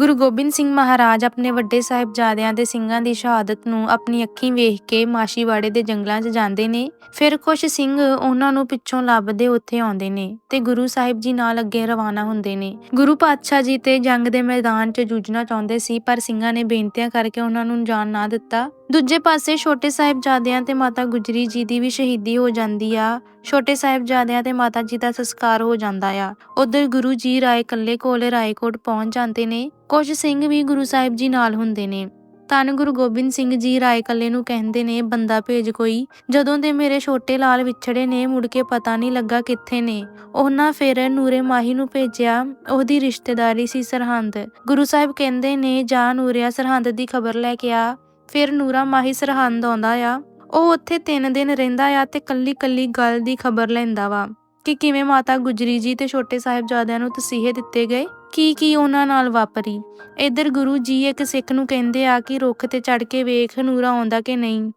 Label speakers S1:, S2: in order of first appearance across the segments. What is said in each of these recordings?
S1: ਗੁਰੂ ਗੋਬਿੰਦ ਸਿੰਘ ਮਹਾਰਾਜ ਆਪਣੇ ਵੱਡੇ ਸਾਹਿਬਜ਼ਾਦਿਆਂ ਦੇ ਸਿੰਘਾਂ ਦੀ ਸ਼ਹਾਦਤ ਨੂੰ ਆਪਣੀ ਅੱਖੀਂ ਵੇਖ ਕੇ ਮਾਸ਼ੀਵਾੜੇ ਦੇ ਜੰਗਲਾਂ 'ਚ ਜਾਂਦੇ ਨੇ। ਫਿਰ ਕੁਝ ਸਿੰਘ ਉਹਨਾਂ ਨੂੰ ਪਿੱਛੋਂ ਲੱਭਦੇ ਉੱਥੇ ਆਉਂਦੇ ਨੇ ਤੇ ਗੁਰੂ ਸਾਹਿਬ ਜੀ ਨਾਲ ਅੱਗੇ ਰਵਾਨਾ ਹੁੰਦੇ ਨੇ। ਗੁਰੂ ਪਾਤਸ਼ਾਹ ਜੀ ਤੇ ਜੰਗ ਦੇ ਮੈਦਾਨ 'ਚ ਜੂਝਣਾ ਚਾਹੁੰਦੇ ਸੀ, ਪਰ ਸਿੰਘਾਂ ਨੇ ਬੇਨਤੀਆਂ ਕਰਕੇ ਉਹਨਾਂ ਨੂੰ ਜਾਣ ਨਾ ਦਿੱਤਾ। ਦੂਜੇ ਪਾਸੇ ਛੋਟੇ ਸਾਹਿਬਜ਼ਾਦਿਆਂ ਤੇ ਮਾਤਾ ਗੁਜਰੀ ਜੀ ਦੀ ਵੀ ਸ਼ਹੀਦੀ ਹੋ ਜਾਂਦੀ ਆ। ਛੋਟੇ ਸਾਹਿਬਜ਼ਾਦਿਆਂ ਤੇ ਮਾਤਾ ਜੀ ਦਾ ਸੰਸਕਾਰ ਹੋ ਜਾਂਦਾ ਆ। ਉਧਰ ਗੁਰੂ ਜੀ ਰਾਏ ਕੱਲੇ ਕੋਲ ਰਾਏਕੋਟ ਪਹੁੰਚ ਜਾਂਦੇ ਨੇ। ਕੁਝ ਸਿੰਘ ਵੀ ਗੁਰੂ ਸਾਹਿਬ ਜੀ ਨਾਲ ਹੁੰਦੇ ਨੇ। ਧੰਨ ਗੁਰੂ ਗੋਬਿੰਦ ਸਿੰਘ ਜੀ ਰਾਏ ਕੱਲੇ ਨੂੰ ਕਹਿੰਦੇ ਨੇ, ਬੰਦਾ ਭੇਜ ਕੋਈ। ਜਦੋਂ ਦੇ ਮੇਰੇ ਛੋਟੇ ਲਾਲ ਵਿਛੜੇ ਨੇ, ਮੁੜ ਕੇ ਪਤਾ ਨਹੀਂ ਲੱਗਾ ਕਿੱਥੇ ਨੇ। ਉਹਨਾਂ ਫਿਰ ਨੂਰੇ ਮਾਹੀ ਨੂੰ ਭੇਜਿਆ। ਉਹਦੀ ਰਿਸ਼ਤੇਦਾਰੀ ਸੀ ਸਰਹੰਦ। ਗੁਰੂ ਸਾਹਿਬ ਕਹਿੰਦੇ ਨੇ, ਜਾ ਨੂਰਿਆ, ਸਰਹੰਦ ਦੀ ਖਬਰ ਲੈ ਕੇ ਆ। ਫਿਰ ਨੂਰਾ ਮਾਹੀ ਸਰਹੰਦ ਆਉਂਦਾ ਆ। ਉਹ ਉੱਥੇ 3 ਦਿਨ ਰਹਿੰਦਾ ਆ ਤੇ ਕੱਲੀ ਕੱਲੀ ਗੱਲ ਦੀ ਖਬਰ ਲੈਂਦਾ ਵਾ ਕਿ ਕਿਵੇਂ ਮਾਤਾ ਗੁਜਰੀ ਜੀ ਤੇ ਛੋਟੇ ਸਾਹਿਬਜ਼ਾਦਿਆਂ ਨੂੰ ਤਸੀਹੇ ਦਿੱਤੇ ਗਏ। ਕੀ ਕੀ ਉਹਨਾਂ ਨਾਲ ਵਾਪਰੀ। ਇੱਧਰ ਗੁਰੂ ਜੀ ਇੱਕ ਸਿੱਖ ਨੂੰ ਕਹਿੰਦੇ ਆ ਕਿ ਰੁੱਖ ਤੇ ਚੜ ਕੇ ਵੇਖ ਨੂਰਾ ਆਉਂਦਾ ਕਿ ਨਹੀਂ।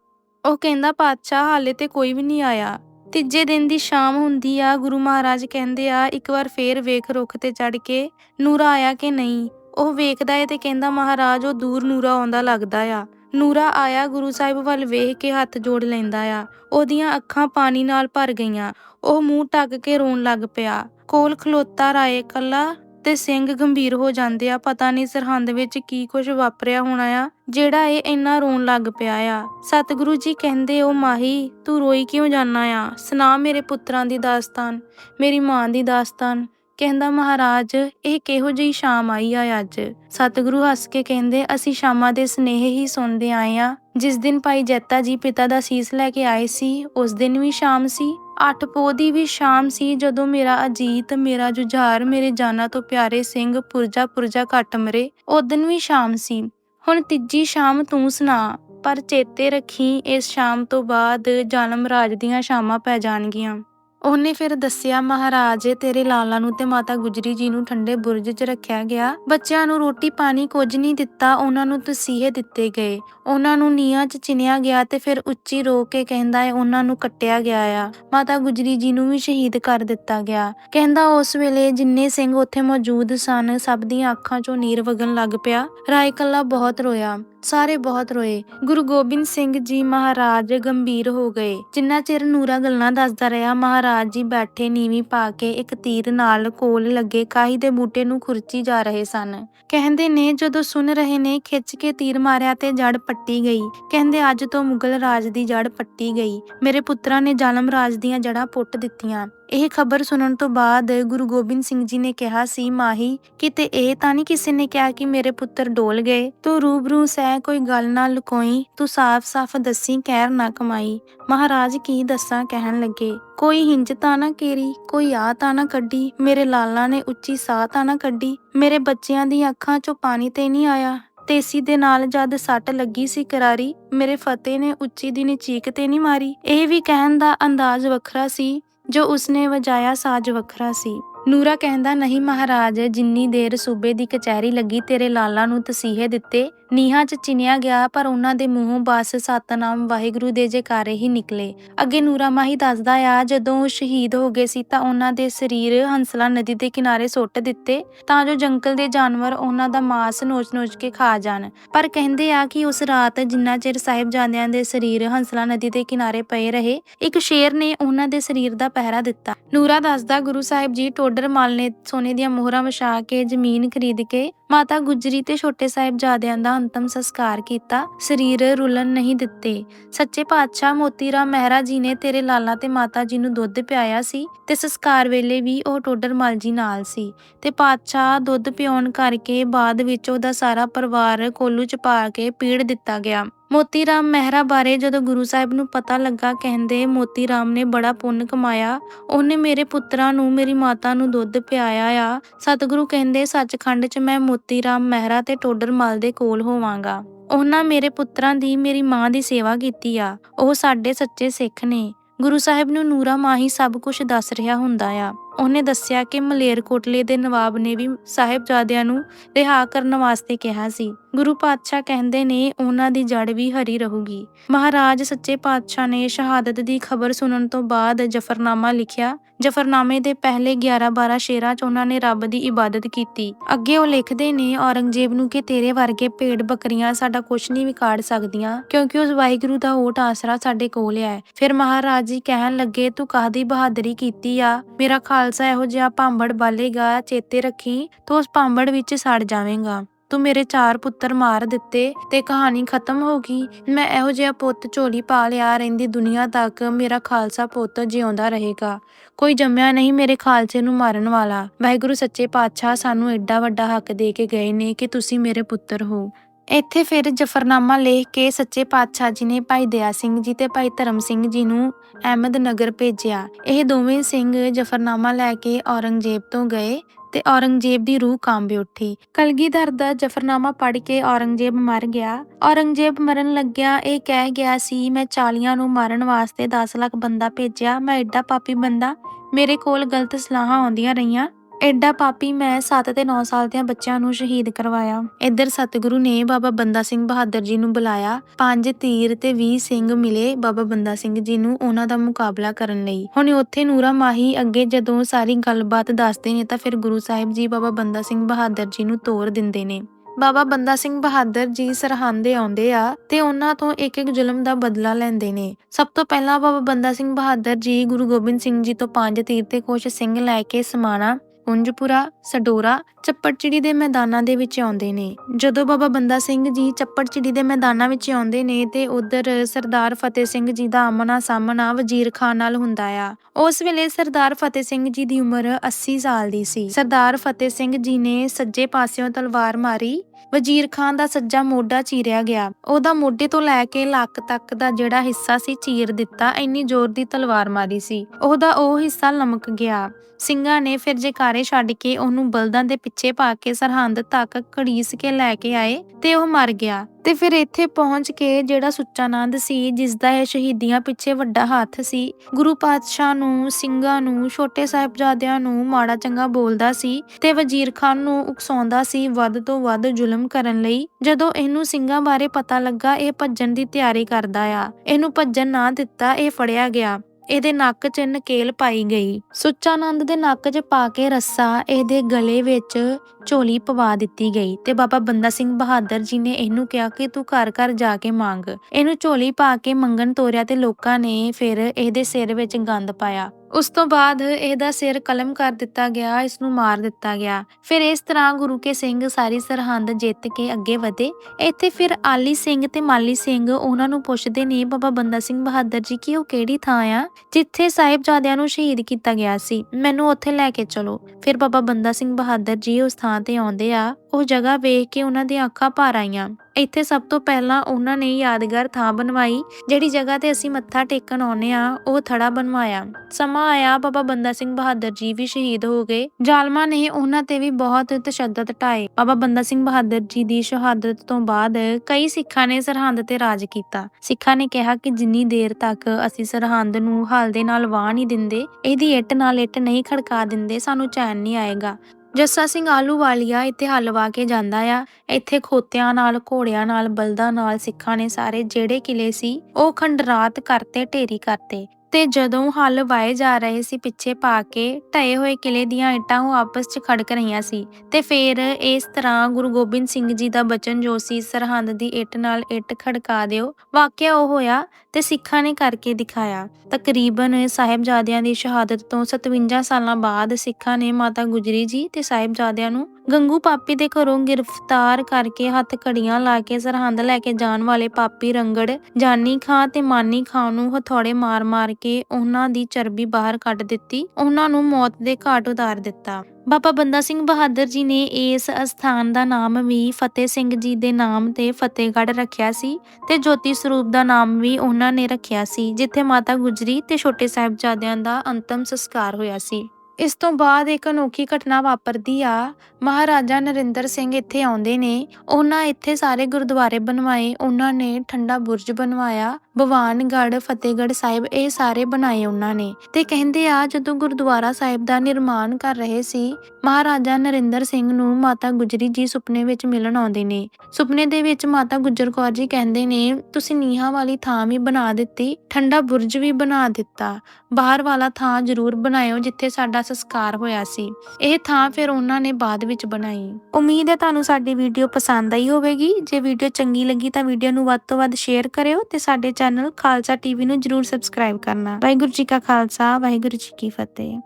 S1: ਉਹ ਕਹਿੰਦਾ, ਪਾਤਸ਼ਾਹ, ਹਾਲੇ ਤੇ ਕੋਈ ਵੀ ਨਹੀਂ ਆਇਆ। ਤੀਜੇ ਦਿਨ ਦੀ ਸ਼ਾਮ ਹੁੰਦੀ ਆ, ਗੁਰੂ ਮਹਾਰਾਜ ਕਹਿੰਦੇ ਆ, ਇੱਕ ਵਾਰ ਫੇਰ ਵੇਖ ਰੁੱਖ ਤੇ ਚੜ ਕੇ ਨੂਰਾ ਆਇਆ ਕਿ ਨਹੀਂ? ਉਹ ਵੇਖਦਾ ਏ ਤੇ ਕਹਿੰਦਾ, ਮਹਾਰਾਜ, ਉਹ ਦੂਰ ਨੂਰਾ ਆਉਂਦਾ ਲੱਗਦਾ ਆ। ਨੂਰਾ ਆਇਆ, ਗੁਰੂ ਸਾਹਿਬ ਵੱਲ ਵੇਖ ਕੇ ਹੱਥ ਜੋੜ ਲੈਂਦਾ ਆ। ਉਹਦੀਆਂ ਅੱਖਾਂ ਪਾਣੀ ਨਾਲ ਭਰ ਗਈਆਂ। ਉਹ ਮੂੰਹ ਢੱਕ ਕੇ ਰੋਣ ਲੱਗ ਪਿਆ। ਕੋਲ ਖਲੋਤਾ ਰਾਏ ਕੱਲਾ ਤੇ ਸਿੰਘ ਗੰਭੀਰ ਹੋ ਜਾਂਦੇ ਆ। ਪਤਾ ਨਹੀਂ ਸਰਹੰਦ ਵਿੱਚ ਕੀ ਕੁਝ ਵਾਪਰਿਆ ਹੋਣਾ ਆ, ਜਿਹੜਾ ਇਹ ਇੰਨਾ ਰੋਣ ਲੱਗ ਪਿਆ ਆ। ਸਤਿਗੁਰੂ ਜੀ ਕਹਿੰਦੇ ਉਹ ਮਾਹੀ, ਤੂੰ ਰੋਈ ਕਿਉਂ ਜਾਨਾ ਆ? ਸੁਣਾ ਮੇਰੇ ਪੁੱਤਰਾਂ ਦੀ ਦਾਸਤਾਨ, ਮੇਰੀ ਮਾਂ ਦੀ ਦਾਸਤਾਨ। ਕਹਿੰਦਾ, ਮਹਾਰਾਜ, ਇਹ ਕਿਹੋ ਜਿਹੀ ਸ਼ਾਮ ਆਈ ਆ ਅੱਜ? ਸਤਿਗੁਰੂ ਹੱਸ ਕੇ ਕਹਿੰਦੇ, ਅਸੀਂ ਸ਼ਾਮਾਂ ਦੇ ਸਨੇਹ ਹੀ ਸੁਣਦੇ ਆਏ ਆ। ਜਿਸ ਦਿਨ ਭਾਈ ਜੈਤਾ ਜੀ ਪਿਤਾ ਦਾ ਸੀਸ ਲੈ ਕੇ ਆਏ ਸੀ, ਉਸ ਦਿਨ ਵੀ ਸ਼ਾਮ ਸੀ। ਅੱਠ ਪੋਹ ਦੀ ਵੀ ਸ਼ਾਮ ਸੀ, ਜਦੋਂ ਮੇਰਾ ਅਜੀਤ, ਮੇਰਾ ਜੁਝਾਰ, ਮੇਰੇ ਜਾਨਾਂ ਤੋਂ ਪਿਆਰੇ ਸਿੰਘ ਪੁਰਜਾ ਪੁਰਜਾ ਘਟ ਮਰੇ ਉਹ ਦਿਨ ਵੀ ਸ਼ਾਮ ਸੀ। ਹੁਣ ਤੀਜੀ ਸ਼ਾਮ ਤੂੰ ਸੁਣਾ, ਪਰ ਚੇਤੇ ਰੱਖੀ ਇਸ ਸ਼ਾਮ ਤੋਂ ਬਾਅਦ ਜਨਮ ਰਾਜ ਦੀਆਂ ਸ਼ਾਮਾਂ ਪੈ ਜਾਣਗੀਆਂ। ਉਹਨੇ ਫਿਰ ਦੱਸਿਆ, ਮਹਾਰਾਜ ਤੇਰੇ ਲਾਲਾ ਨੂੰ ਤੇ ਮਾਤਾ ਗੁਜਰੀ ਜੀ ਨੂੰ ਠੰਡੇ ਬੁਰਜ 'ਚ ਰੱਖਿਆ ਗਿਆ। ਬੱਚਿਆਂ ਨੂੰ ਰੋਟੀ ਪਾਣੀ ਕੁਝ ਨਹੀਂ ਦਿੱਤਾ, ਉਹਨਾਂ ਨੂੰ ਤਸੀਹੇ ਦਿੱਤੇ ਗਏ। ਉਹਨਾਂ ਨੂੰ ਨੀਹਾਂ 'ਚ ਚਿਨਿਆ ਗਿਆ ਤੇ ਫਿਰ ਉੱਚੀ ਰੋ ਕੇ ਕਹਿੰਦਾ ਹੈ ਉਹਨਾਂ ਨੂੰ ਕੱਟਿਆ ਗਿਆ ਆ। ਮਾਤਾ ਗੁਜਰੀ ਜੀ ਨੂੰ ਵੀ ਸ਼ਹੀਦ ਕਰ ਦਿੱਤਾ ਗਿਆ। ਕਹਿੰਦਾ, ਉਸ ਵੇਲੇ ਜਿੰਨੇ ਸਿੰਘ ਉੱਥੇ ਮੌਜੂਦ ਸਨ, ਸਭ ਦੀਆਂ ਅੱਖਾਂ 'ਚੋਂ ਨੀਰ ਵਗਣ ਲੱਗ ਪਿਆ। ਰਾਏ ਕੱਲਾ ਬਹੁਤ ਰੋਇਆ। ਸਾਰੇ ਬਹੁਤ ਰੋਏ। ਗੁਰੂ ਗੋਬਿੰਦ ਸਿੰਘ ਜੀ ਮਹਾਰਾਜ ਗੰਭੀਰ ਹੋ ਗਏ। ਜਿੰਨਾ ਚਿਰ ਨੂਰਾ ਗੱਲਾਂ ਦੱਸਦਾ ਰਿਹਾ, ਮਹਾਰਾਜ ਜੀ ਬੈਠੇ ਨੀਵੀਂ ਪਾ ਕੇ ਇੱਕ ਤੀਰ ਨਾਲ ਕੋਲ ਲੱਗੇ ਕਾਹੀ ਦੇ ਬੂਟੇ ਨੂੰ ਖੁਰਚੀ ਜਾ ਰਹੇ ਸਨ। ਕਹਿੰਦੇ ਨੇ, ਜਦੋਂ ਸੁਣ ਰਹੇ ਨੇ, ਖਿੱਚ ਕੇ ਤੀਰ ਮਾਰਿਆ ਤੇ ਜੜ ਪੱਟੀ ਗਈ। ਕਹਿੰਦੇ, ਅੱਜ ਤੋਂ ਮੁਗਲ ਰਾਜ ਦੀ ਜੜ ਪੱਟੀ ਗਈ। ਮੇਰੇ ਪੁੱਤਰਾਂ ਨੇ ਜ਼ਾਲਮ ਰਾਜ ਦੀਆਂ ਜੜਾਂ ਪੁੱਟ ਦਿੱਤੀਆਂ। ਇਹ ਖਬਰ ਸੁਣਨ ਤੋਂ ਬਾਅਦ ਗੁਰੂ ਗੋਬਿੰਦ ਸਿੰਘ ਜੀ ਨੇ ਕਿਹਾ ਸੀ, ਮਾਹੀ, ਕਿਤੇ ਇਹ ਤਾਂ ਨਹੀਂ ਕਿਸੇ ਨੇ ਕਿਹਾ ਕਿ ਮੇਰੇ ਪੁੱਤਰ ਡੋਲ ਗਏ? ਤੂੰ ਰੂਬਰੂ ਸਹਿ, ਕੋਈ ਗੱਲ ਨਾ ਲੁਕੋਈ। ਤੂੰ ਸਾਫ਼-ਸਾਫ਼ ਦੱਸੀ, ਕਹਿਰ ਨਾ ਕਮਾਈ। ਮਹਾਰਾਜ ਕੀ ਦੱਸਾਂ? ਕਹਿਣ ਲੱਗੇ। ਕੋਈ ਹਿੰਜ ਤਾਂ ਨਾ ਕੇਰੀ, ਕੋਈ ਆ ਤਾਂ ਨਾ ਕੱਢੀ। ਮੇਰੇ ਲਾਲਾਂ ਨੇ ਉੱਚੀ ਸਾਹ ਤਾਂ ਨਾ ਕੱਢੀ। ਮੇਰੇ ਬੱਚਿਆਂ ਦੀਆਂ ਅੱਖਾਂ 'ਚੋਂ ਪਾਣੀ ਤੇ ਨਹੀਂ ਆਇਆ। ਤੇਸੀ ਦੇ ਨਾਲ ਜਦ ਸੱਟ ਲੱਗੀ ਸੀ ਕਰਾਰੀ, ਮੇਰੇ ਫਤਿਹ ਨੇ ਉੱਚੀ ਦੀ ਨੀ ਚੀਕ ਤੇ ਨਹੀਂ ਮਾਰੀ। ਇਹ ਵੀ ਕਹਿਣ ਦਾ ਅੰਦਾਜ਼ ਵੱਖਰਾ ਸੀ। ਜੋ ਉਸਨੇ ਵਜਾਇਆ ਸਾਜ਼ ਵੱਖਰਾ ਸੀ। ਨੂਰਾ ਕਹਿੰਦਾ, ਨਹੀਂ ਮਹਾਰਾਜ, ਜਿੰਨੀ ਦੇਰ ਸੂਬੇ ਦੀ ਕਚਹਿਰੀ ਲੱਗੀ, ਤੇਰੇ ਲਾਲਾ ਨੂੰ ਤਸੀਹੇ ਦਿੱਤੇ। ਨੀਹਾਂ 'ਚ ਚਿਣਿਆ ਗਿਆ, ਪਰ ਉਹਨਾਂ ਦੇ ਮੂੰਹੋਂ ਬਸ ਸਤਨਾਮ ਵਾਹਿਗੁਰੂ ਦੇ ਜੈਕਾਰੇ ਹੀ ਨਿਕਲੇ। ਅੱਗੇ ਨੂਰਾ ਮਾਹੀ ਦੱਸਦਾ ਆ, ਜਦੋਂ ਉਹ ਸ਼ਹੀਦ ਹੋ ਗਏ ਸੀ, ਤਾਂ ਉਹਨਾਂ ਦੇ ਸਰੀਰ ਹੰਸਲਾ ਨਦੀ ਦੇ ਕਿਨਾਰੇ ਸੁੱਟ ਦਿੱਤੇ। ਤਾਂ ਜੋ ਜੰਗਲ ਦੇ ਜਾਨਵਰ ਉਹਨਾਂ ਦਾ ਮਾਸ ਨੋਚ-ਨੋਚ ਕੇ ਖਾ ਜਾਣ। ਪਰ ਕਹਿੰਦੇ ਆ ਕਿ ਉਸ ਰਾਤ ਜਿੰਨਾ ਚਿਰ ਸਾਹਿਬਜ਼ਾਦਿਆਂ ਦੇ ਸਰੀਰ ਹੰਸਲਾ ਨਦੀ ਦੇ ਕਿਨਾਰੇ ਪਏ ਰਹੇ, ਇੱਕ ਸ਼ੇਰ ਨੇ ਉਹਨਾਂ ਦੇ ਸਰੀਰ ਦਾ ਪਹਿਰਾ ਦਿੱਤਾ। ਨੂਰਾ ਦੱਸਦਾ, ਗੁਰੂ ਸਾਹਿਬ ਜੀ ਟੋਡਰ ਮਲ ਨੇ ਸੋਨੇ ਦੀਆਂ ਮੋਹਰਾਂ ਵਿਛਾ ਕੇ ਜ਼ਮੀਨ ਖਰੀਦ ਕੇ ਮਾਤਾ ਗੁਜਰੀ ਤੇ ਛੋਟੇ ਸਾਹਿਬਜ਼ਾਦਿਆਂ ਦਾ ਅੰਤਮ ਸੰਸਕਾਰ ਕੀਤਾ। ਸਰੀਰ ਰੁਲਣ ਨਹੀਂ ਦਿੱਤੇ। ਸੱਚੇ ਪਾਤਸ਼ਾਹ ਮੋਤੀ ਰਾਮ ਮਹਿਰਾ ਜੀ ਨੇ ਤੇਰੇ ਲਾਲਾ ਤੇ ਮਾਤਾ ਜੀ ਨੂੰ ਦੁੱਧ ਪਿਆਇਆ ਸੀ ਤੇ ਸੰਸਕਾਰ ਵੇਲੇ ਵੀ ਉਹ ਟੋਡਰਮਾਲ ਜੀ ਨਾਲ ਸੀ ਤੇ ਪਾਤਸ਼ਾਹ ਦੁੱਧ ਪਿਉਣ ਕਰਕੇ ਬਾਅਦ ਵਿੱਚ ਉਹਦਾ ਸਾਰਾ ਪਰਿਵਾਰ ਕੋਲੂ ਚ ਪਾ ਕੇ ਪੀੜ ਦਿੱਤਾ ਗਿਆ। ਮੋਤੀ ਰਾਮ ਮਹਿਰਾ ਬਾਰੇ ਜਦੋਂ ਗੁਰੂ ਸਾਹਿਬ ਨੂੰ ਪਤਾ ਲੱਗਾ, ਕਹਿੰਦੇ ਮੋਤੀ ਰਾਮ ਨੇ ਬੜਾ ਪੁੰਨ ਕਮਾਇਆ। ਉਹਨੇ ਮੇਰੇ ਪੁੱਤਰਾਂ ਨੂੰ, ਮੇਰੀ ਮਾਤਾ ਨੂੰ ਦੁੱਧ ਪਿਆਇਆ ਆ। ਸਤਿਗੁਰੂ ਕਹਿੰਦੇ, ਸੱਚਖੰਡ 'ਚ ਮੈਂ ਮੋਤੀ ਰਾਮ ਮਹਿਰਾ ਤੇ ਟੋਡਰ ਮਲ ਦੇ ਕੋਲ ਹੋਵਾਂਗਾ। ਉਹਨਾਂ ਮੇਰੇ ਪੁੱਤਰਾਂ ਦੀ, ਮੇਰੀ ਮਾਂ ਦੀ ਸੇਵਾ ਕੀਤੀ ਆ। ਉਹ ਸਾਡੇ ਸੱਚੇ ਸਿੱਖ ਨੇ। ਗੁਰੂ ਸਾਹਿਬ ਨੂੰ ਨੂਰਾ ਮਾਹੀ ਸਭ ਕੁਝ ਦੱਸ ਰਿਹਾ ਹੁੰਦਾ ਆ। ਉਹਨੇ ਦੱਸਿਆ ਕਿ ਮਲੇਰਕੋਟਲੇ ਦੇ ਨਵਾਬ ਨੇ ਵੀ ਸਾਹਿਬਜ਼ਾਦਿਆਂ ਨੂੰ ਰਿਹਾ ਕਰਨ ਵਾਸਤੇ ਕਿਹਾ ਸੀ। ਗੁਰੂ ਪਾਤਸ਼ਾਹ ਕਹਿੰਦੇ ਨੇ, ਉਹਨਾਂ ਦੀ ਜੜ ਵੀ ਹਰੀ ਰਹੂਗੀ। ਮਹਾਰਾਜ ਸੱਚੇ ਪਾਤਸ਼ਾਹ ਨੇ ਸ਼ਹਾਦਤ ਦੀ ਖਬਰ ਸੁਣਨ ਤੋਂ ਬਾਅਦ ਜਫਰਨਾਮਾ ਲਿਖਿਆ। ਜਫਰਨਾਮੇ ਦੇ ਪਹਿਲੇ 11-12 ਸ਼ੇਰਾਂ 'ਚ ਉਹਨਾਂ ਨੇ ਰੱਬ ਦੀ ਇਬਾਦਤ ਕੀਤੀ। ਅੱਗੇ ਉਹ ਲਿਖਦੇ ਨੇ, ਔਰੰਗਜ਼ੇਬ ਨੂੰ ਕਿ ਤੇਰੇ ਵਰਗੇ ਭੇਡ ਬੱਕਰੀਆਂ ਸਾਡਾ ਕੁਝ ਨਹੀਂ ਵਿਗਾੜ ਸਕਦੀਆਂ, ਕਿਉਂਕਿ ਉਸ ਵਾਹਿਗੁਰੂ ਦਾ ਓਟ ਆਸਰਾ ਸਾਡੇ ਕੋਲ ਹੈ ਫਿਰ ਮਹਾਰਾਜ ਜੀ ਕਹਿਣ ਲੱਗੇ, ਤੂੰ ਕਾਹਦੀ ਬਹਾਦਰੀ ਕੀਤੀ ਆ? ਮੇਰਾ ਖਾਲਸਾ ਇਹੋ ਜਿਹਾ ਭਾਂਬੜ ਬਾਲੇਗਾ, ਚੇਤੇ ਰੱਖੀ, ਤੂੰ ਉਸ ਭਾਂਬੜ ਵਿੱਚ ਸੜ ਜਾਵੇਂਗਾ। ਤੂੰ ਮੇਰੇ ਚਾਰ ਪੁੱਤਰ ਮਾਰ ਦਿੱਤੇ ਤੇ ਕਹਾਣੀ ਖਤਮ ਹੋ ਗਈ। ਮੈਂ ਇਹੋ ਜਿਹਾ ਪੁੱਤ ਝੋਲੀ ਪਾ ਲਿਆ ਰਹਿੰਦੀ ਦੁਨੀਆ ਤੱਕ, ਮੇਰਾ ਖਾਲਸਾ ਪੁੱਤ ਜਿਉਂਦਾ ਰਹੇਗਾ। ਕੋਈ ਜੰਮਿਆ ਨਹੀਂ ਮੇਰੇ ਖਾਲਸੇ ਨੂੰ ਮਾਰਨ ਵਾਲਾ। ਵਾਹਿਗੁਰੂ ਸੱਚੇ ਪਾਤਸ਼ਾਹ ਸਾਨੂੰ ਐਡਾ ਵੱਡਾ ਹੱਕ ਦੇ ਕੇ ਗਏ ਨੇ ਕਿ ਤੁਸੀਂ ਮੇਰੇ ਪੁੱਤਰ ਹੋ। ਇੱਥੇ ਫਿਰ ਜਫਰਨਾਮਾ ਲਿਖ ਕੇ ਸੱਚੇ ਪਾਤਸ਼ਾਹ ਜੀ ਨੇ ਭਾਈ ਦਇਆ ਸਿੰਘ ਜੀ ਤੇ ਭਾਈ ਧਰਮ ਸਿੰਘ ਜੀ ਨੂੰ ਅਹਿਮਦ ਨਗਰ ਭੇਜਿਆ। ਇਹ ਦੋਵੇਂ ਸਿੰਘ ਜਫਰਨਾਮਾ ਲੈ ਕੇ ਔਰੰਗਜ਼ੇਬ ਤੋਂ ਗਏ ਤੇ ਔਰੰਗਜ਼ੇਬ ਦੀ ਰੂਹ ਕੰਬ ਉੱਠੀ। ਕਲਗੀਧਰ ਦਾ ਜਫਰਨਾਮਾ ਪੜ੍ਹ ਕੇ ਔਰੰਗਜ਼ੇਬ ਮਰ ਗਿਆ। ਔਰੰਗਜ਼ੇਬ ਮਰਨ ਲੱਗਿਆ ਇਹ ਕਹਿ ਗਿਆ ਸੀ, ਮੈਂ ਚਾਲੀਆਂ ਨੂੰ ਮਾਰਨ ਵਾਸਤੇ 10 ਲੱਖ ਬੰਦਾ ਭੇਜਿਆ। ਮੈਂ ਐਡਾ ਪਾਪੀ ਬੰਦਾ। ਮੇਰੇ ਕੋਲ ਗਲਤ ਸਲਾਹਾਂ ਆਉਂਦੀਆਂ ਰਹੀਆਂ। ਐਡਾ ਪਾਪੀ ਮੈਂ 7 ਤੇ 9 ਸਾਲ ਦੇ ਬੱਚਿਆਂ ਨੂੰ ਸ਼ਹੀਦ ਕਰਵਾਇਆ। ਇੱਧਰ ਸਤਿਗੁਰੂ ਨੇ ਬਾਬਾ ਬੰਦਾ ਸਿੰਘ ਬਹਾਦਰ ਜੀ ਨੂੰ ਬੁਲਾਇਆ। ਪੰਜ ਤੀਰ ਤੇ 20 ਸਿੰਘ ਮਿਲੇ ਬਾਬਾ ਬੰਦਾ ਸਿੰਘ ਜੀ ਨੂੰ ਉਹਨਾਂ ਦਾ ਮੁਕਾਬਲਾ ਕਰਨ ਲਈ। ਹੁਣ ਉੱਥੇ ਨੂਰਾ ਮਾਹੀ ਅੱਗੇ ਜਦੋਂ ਸਾਰੀ ਗੱਲਬਾਤ ਦੱਸਦੇ ਨੇ ਤਾਂ ਫਿਰ ਗੁਰੂ ਸਾਹਿਬ ਜੀ ਬਾਬਾ ਬੰਦਾ ਸਿੰਘ ਬਹਾਦਰ ਜੀ ਨੂੰ ਤੋਰ ਦਿੰਦੇ ਨੇ। ਬਾਬਾ ਬੰਦਾ ਸਿੰਘ ਬਹਾਦਰ ਜੀ ਸਰਹੰਦੇ ਆਉਂਦੇ ਆ ਤੇ ਉਹਨਾਂ ਤੋਂ ਇੱਕ ਇੱਕ ਜ਼ੁਲਮ ਦਾ ਬਦਲਾ ਲੈਂਦੇ ਨੇ। ਸਭ ਤੋਂ ਪਹਿਲਾਂ ਬਾਬਾ ਬੰਦਾ ਸਿੰਘ ਬਹਾਦਰ ਜੀ ਗੁਰੂ ਗੋਬਿੰਦ ਸਿੰਘ ਜੀ ਤੋਂ ਪੰਜ ਤੀਰ ਤੇ ਕੁਝ ਸਿੰਘ ਲੈ ਕੇ ਸਮਾਣਾ ਉਂਜਪੁਰਾ ਸਡੋਰਾ, ਚੱਪੜਚਿੜੀ ਦੇ ਮੈਦਾਨਾਂ ਦੇ ਵਿੱਚ ਆਉਂਦੇ ਨੇ। ਜਦੋਂ ਬਾਬਾ ਬੰਦਾ ਸਿੰਘ ਜੀ ਚੱਪੜਚਿੜੀ ਦੇ ਮੈਦਾਨਾਂ ਵਿੱਚ ਆਉਂਦੇ ਨੇ, ਤੇ ਉਧਰ ਸਰਦਾਰ ਫਤਿਹ ਸਿੰਘ ਜੀ ਦਾ ਆਮਣਾ ਸਾਹਮਣਾ ਵਜ਼ੀਰ ਖਾਨ ਨਾਲ ਹੁੰਦਾ ਆ। ਉਸ ਵੇਲੇ ਸਰਦਾਰ ਫਤਿਹ ਸਿੰਘ ਜੀ ਦੀ ਉਮਰ 80 ਸਾਲ ਦੀ ਸੀ। ਸਰਦਾਰ ਫਤਿਹ ਸਿੰਘ ਜੀ ਨੇ ਸੱਜੇ ਪਾਸਿਓਂ ਤਲਵਾਰ ਮਾਰੀ। ਵਜ਼ੀਰ ਖਾਨ ਦਾ ਸੱਜਾ ਮੋਢਾ ਚੀਰਿਆ ਗਿਆ। ਉਹਦਾ ਮੋਢੇ ਤੋਂ ਲੈ ਕੇ ਲੱਕ ਤੱਕ ਦਾ ਜਿਹੜਾ ਹਿੱਸਾ ਸੀ ਚੀਰ ਦਿੱਤਾ, ਇੰਨੀ ਜ਼ੋਰ ਦੀ ਤਲਵਾਰ ਮਾਰੀ ਸੀ। ਉਹਦਾ ਉਹ ਹਿੱਸਾ ਲਮਕ ਗਿਆ। ਸਿੰਘਾਂ ਨੇ ਫਿਰ ਜੇਕਾਰੇ ਛੱਡ ਕੇ ਉਹਨੂੰ ਬਲਦਾਂ ਦੇ ਪਿੱਛੇ ਪਾ ਕੇ ਸਰਹੰਦ ਤੱਕ ਘੜੀਸ ਕੇ ਲੈ ਕੇ ਆਏ ਤੇ ਉਹ ਮਰ ਗਿਆ। ਤੇ ਫਿਰ ਇੱਥੇ ਪਹੁੰਚ ਕੇ ਜਿਹੜਾ ਸੁੱਚਾ ਸੀ ਜਿਸ ਦਾ ਇਹ ਸ਼ਹੀਦੀਆਂ ਪਿੱਛੇ ਵੱਡਾ ਹੱਥ ਸੀ, ਗੁਰੂ ਪਾਤਸ਼ਾਹ ਨੂੰ, ਸਿੰਘਾਂ ਨੂੰ, ਛੋਟੇ ਸਾਹਿਬਜ਼ਾਦਿਆਂ ਨੂੰ ਮਾੜਾ ਚੰਗਾ ਬੋਲਦਾ ਸੀ ਤੇ ਵਜ਼ੀਰ ਖਾਨ ਨੂੰ ਉਕਸਾਉਂਦਾ ਸੀ ਵੱਧ ਤੋਂ ਵੱਧ ਜ਼ੁਲਮ ਕਰਨ ਲਈ। ਜਦੋਂ ਇਹਨੂੰ ਸਿੰਘਾਂ ਬਾਰੇ ਪਤਾ ਲੱਗਾ, ਇਹ ਭੱਜਣ ਦੀ ਤਿਆਰੀ ਕਰਦਾ ਆ। ਇਹਨੂੰ ਭੱਜਣ ਨਾ ਦਿੱਤਾ, ਇਹ ਫੜਿਆ ਗਿਆ। ਇਹਦੇ ਨੱਕ 'ਚ ਨਕੇਲ ਪਾਈ ਗਈ। ਸੁੱਚਾਨੰਦ ਦੇ ਨੱਕ 'ਚ ਪਾ ਕੇ ਰੱਸਾ ਇਹਦੇ ਗਲੇ ਵਿੱਚ ਝੋਲੀ ਪਵਾ ਦਿੱਤੀ ਗਈ ਤੇ ਬਾਬਾ ਬੰਦਾ ਸਿੰਘ ਬਹਾਦਰ ਜੀ ਨੇ ਇਹਨੂੰ ਕਿਹਾ ਕਿ ਤੂੰ ਘਰ ਘਰ ਜਾ ਕੇ ਮੰਗ। ਇਹਨੂੰ ਝੋਲੀ ਪਾ ਕੇ ਮੰਗਣ ਤੋਰਿਆ ਤੇ ਲੋਕਾਂ ਨੇ ਫਿਰ ਇਹਦੇ ਸਿਰ ਵਿੱਚ ਗੰਦ ਪਾਇਆ। ਉਸ ਤੋਂ ਬਾਅਦ ਇਹਦਾ ਸਿਰ ਕਲਮ ਕਰ ਦਿੱਤਾ ਗਿਆ ਇਸ ਨੂੰ ਮਾਰ ਦਿੱਤਾ ਗਿਆ। ਫਿਰ ਇਸ ਤਰ੍ਹਾਂ ਗੁਰੂ ਕੇ ਸਿੰਘ ਸਾਰੀ ਸਰਹੰਦ ਜਿੱਤ ਕੇ ਅੱਗੇ ਵਧੇ। ਇੱਥੇ ਫਿਰ ਆਲੀ ਸਿੰਘ ਤੇ ਮਾਲੀ ਸਿੰਘ ਉਹਨਾਂ ਨੂੰ ਪੁੱਛਦੇ ਨੇ, ਬਾਬਾ ਬੰਦਾ ਸਿੰਘ ਬਹਾਦਰ ਜੀ, ਕਿ ਉਹ ਕਿਹੜੀ ਥਾਂ ਆ? ਜਿੱਥੇ ਸਾਹਿਬਜ਼ਾਦਿਆਂ ਨੂੰ ਸ਼ਹੀਦ ਕੀਤਾ ਗਿਆ ਸੀ। ਮੈਨੂੰ ਉੱਥੇ ਲੈ ਕੇ ਚਲੋ। ਫਿਰ ਬਾਬਾ ਬੰਦਾ ਸਿੰਘ ਬਹਾਦਰ ਜੀ ਉਸ ਥਾਂ ਤੇ ਆਉਂਦੇ ਆ, ਉਹ ਜਗ੍ਹਾ ਵੇਖ ਕੇ ਉਹਨਾਂ ਦੀਆਂ ਅੱਖਾਂ ਭਰ ਆਈਆਂ। ਇੱਥੇ ਸਭ ਤੋਂ ਪਹਿਲਾਂ ਉਹਨਾਂ ਨੇ ਯਾਦਗਾਰ ਥਾਂ ਬਣਵਾਈ, ਜਿਹੜੀ ਜਗ੍ਹਾ ਤੇ ਅਸੀਂ ਮੱਥਾ ਟੇਕਣ ਆਉਨੇ ਆ ਉਹ ਥੜਾ ਬਣਵਾਇਆ। ਸਮਾਂ ਆਇਆ, ਬਾਬਾ ਬੰਦਾ ਸਿੰਘ ਬਹਾਦਰ ਜੀ ਵੀ ਸ਼ਹੀਦ ਹੋ ਗਏ। ਜ਼ਾਲਮਾਂ ਨੇ ਉਹਨਾਂ ਤੇ ਵੀ ਬਹੁਤ ਤਸ਼ੱਦਦ ਢਾਏ ਬਾਬਾ ਬੰਦਾ ਸਿੰਘ ਬਹਾਦਰ ਜੀ ਦੀ ਸ਼ਹਾਦਤ ਤੋਂ ਬਾਅਦ ਕਈ ਸਿੱਖਾਂ ਨੇ ਸਰਹੰਦ ਤੇ ਰਾਜ ਕੀਤਾ। ਸਿੱਖਾਂ ਨੇ ਕਿਹਾ ਕਿ ਜਿੰਨੀ ਦੇਰ ਤੱਕ ਅਸੀਂ ਸਰਹੰਦ ਨੂੰ ਹਾਲ ਦੇ ਨਾਲ ਵਾਹ ਨਹੀਂ ਦਿੰਦੇ, ਇਹਦੀ ਇੱਟ ਨਾਲ ਇੱਟ ਨਹੀਂ ਖੜਕਾ ਦਿੰਦੇ, ਸਾਨੂੰ ਚੈਨ ਨਹੀਂ ਆਏਗਾ। ਜੱਸਾ ਸਿੰਘ ਆਲੂਵਾਲੀਆ ਇੱਥੇ ਹੱਲ ਵਾ ਕੇ ਜਾਂਦਾ ਆ। ਇੱਥੇ ਖੋਤਿਆਂ ਨਾਲ, ਘੋੜਿਆਂ ਨਾਲ, ਬਲਦਾਂ ਨਾਲ ਸਿੱਖਾਂ ਨੇ ਸਾਰੇ ਜਿਹੜੇ ਕਿਲੇ ਸੀ, ਉਹ ਖੰਡਰਾਤ ਕਰਤੇ, ਢੇਰੀ ਕਰਤੇ। ਤੇ ਜਦੋਂ ਹੱਲ ਵਾਏ ਜਾ ਰਹੇ ਸੀ ਪਿੱਛੇ ਪਾ ਕੇ ਢਏ ਹੋਏ ਕਿਲੇ ਦੀਆਂ ਇੱਟਾਂ ਉਹ ਆਪਸ 'ਚ ਖੜਕ ਰਹੀਆਂ ਸੀ ਤੇ ਫੇਰ ਇਸ ਤਰ੍ਹਾਂ ਗੁਰੂ ਗੋਬਿੰਦ ਸਿੰਘ ਜੀ ਦਾ ਬਚਨ ਜੋ ਸੀ ਸਰਹੰਦ ਦੀ ਇੱਟ ਨਾਲ ਇੱਟ ਖੜਕਾ ਦਿਓ, ਵਾਕਿਆ ਉਹ ਹੋਇਆ ਤੇ ਸਿੱਖਾਂ ਨੇ ਕਰਕੇ ਦਿਖਾਇਆ। ਤਕਰੀਬਨ ਸਾਹਿਬਜ਼ਾਦਿਆਂ ਦੀ ਸ਼ਹਾਦਤ ਤੋਂ 57 ਸਾਲਾਂ ਬਾਅਦ ਸਿੱਖਾਂ ਨੇ ਮਾਤਾ ਗੁਜਰੀ ਜੀ ਤੇ ਸਾਹਿਬਜ਼ਾਦਿਆਂ ਨੂੰ ਗੰਗੂ ਪਾਪੀ ਦੇ ਘਰੋਂ ਗ੍ਰਿਫਤਾਰ ਕਰਕੇ ਹੱਥ ਘੜੀਆਂ ਲਾ ਕੇ ਸਰਹੰਦ ਲੈ ਕੇ ਜਾਣ ਵਾਲੇ ਪਾਪੀ ਰੰਗੜ, ਜਾਨੀ ਖਾਂ ਤੇ ਮਾਨੀ ਖਾਂ ਨੂੰ ਹਥੌੜੇ ਮਾਰ-ਮਾਰ ਕੇ ਉਹਨਾਂ ਦੀ ਚਰਬੀ ਬਾਹਰ ਕੱਢ ਦਿੱਤੀ। ਉਹਨਾਂ ਨੂੰ ਮੌਤ ਦੇ ਘਾਟ ਉਤਾਰ ਦਿੱਤਾ। ਬਾਬਾ ਬੰਦਾ ਸਿੰਘ ਬਹਾਦਰ ਜੀ ਨੇ ਇਸ ਅਸਥਾਨ ਦਾ ਨਾਮ ਵੀ ਫਤਿਹ ਸਿੰਘ ਜੀ ਦੇ ਨਾਮ ਤੇ ਫਤਿਹਗੜ੍ਹ ਰੱਖਿਆ ਸੀ ਤੇ ਜੋਤੀ ਸਰੂਪ ਦਾ ਨਾਮ ਵੀ ਉਹਨਾਂ ਨੇ ਰੱਖਿਆ ਸੀ, ਜਿੱਥੇ ਮਾਤਾ ਗੁਜਰੀ ਤੇ ਛੋਟੇ ਸਾਹਿਬਜ਼ਾਦਿਆਂ ਦਾ ਅੰਤਮ ਸੰਸਕਾਰ ਹੋਇਆ ਸੀ। ਇਸ ਤੋਂ ਬਾਅਦ ਇੱਕ ਅਨੋਖੀ ਘਟਨਾ ਵਾਪਰਦੀ ਆ। ਮਹਾਰਾਜਾ ਨਰਿੰਦਰ ਸਿੰਘ ਇੱਥੇ ਆਉਂਦੇ ਨੇ। ਉਹਨਾਂ ਇੱਥੇ ਸਾਰੇ ਗੁਰਦੁਆਰੇ ਬਣਵਾਏ। ਉਹਨਾਂ ਨੇ ਠੰਡਾ ਬੁਰਜ ਬਣਵਾਇਆ। ਭਵਾਨਗੜ੍ਹ, ਫਤਿਹਗੜ੍ਹ ਸਾਹਿਬ ਇਹ ਸਾਰੇ ਬਣਾਏ ਉਹਨਾਂ ਨੇ। ਤੇ ਕਹਿੰਦੇ ਆ, ਜਦੋਂ ਗੁਰਦੁਆਰਾ ਸਾਹਿਬ ਦਾ ਨਿਰਮਾਣ ਕਰ ਰਹੇ ਸੀ, ਮਹਾਰਾਜਾ ਨਰਿੰਦਰ ਸਿੰਘ ਨੂੰ ਮਾਤਾ ਗੁਜਰੀ ਜੀ ਸੁਪਨੇ ਵਿੱਚ ਮਿਲਣ ਆਉਂਦੇ ਨੇ। ਸੁਪਨੇ ਦੇ ਵਿੱਚ ਮਾਤਾ ਗੁਜਰ ਕੌਰ ਜੀ ਕਹਿੰਦੇ ਨੇ, ਤੁਸੀਂ ਨੀਹਾਂ ਵਾਲੀ ਥਾਂ ਵੀ ਬਣਾ ਦਿੱਤੀ, ਠੰਡਾ ਬੁਰਜ ਵੀ ਬਣਾ ਦਿੱਤਾ। ਬਾਹਰ ਵਾਲਾ ਥਾਂ ਜ਼ਰੂਰ ਬਣਾਇਓ ਜਿੱਥੇ ਸਾਡਾ ਸੰਸਕਾਰ ਹੋਇਆ ਸੀ। ਇਹ ਥਾਂ ਫਿਰ ਉਹਨਾਂ ਨੇ ਬਾਅਦ ਵਿੱਚ ਬਣਾਈ। ਉਮੀਦ ਹੈ ਤੁਹਾਨੂੰ ਸਾਡੀ ਵੀਡੀਓ ਪਸੰਦ ਆਈ ਹੋਵੇਗੀ। ਜੇ ਵੀਡੀਓ ਚੰਗੀ ਲੱਗੀ ਤਾਂ ਵੀਡੀਓ ਨੂੰ ਵੱਧ ਤੋਂ ਵੱਧ ਸ਼ੇਅਰ ਕਰਿਓ ਤੇ ਸਾਡੇ ਚੈਨਲ ਖਾਲਸਾ ਟੀਵੀ ਨੂੰ ਜਰੂਰ ਸਬਸਕ੍ਰਾਈਬ ਕਰਨਾ। ਵਾਹਿਗੁਰੂ ਜੀ ਕਾ ਖਾਲਸਾ, ਵਾਹਿਗੁਰੂ ਜੀ ਕੀ ਫਤਿਹ।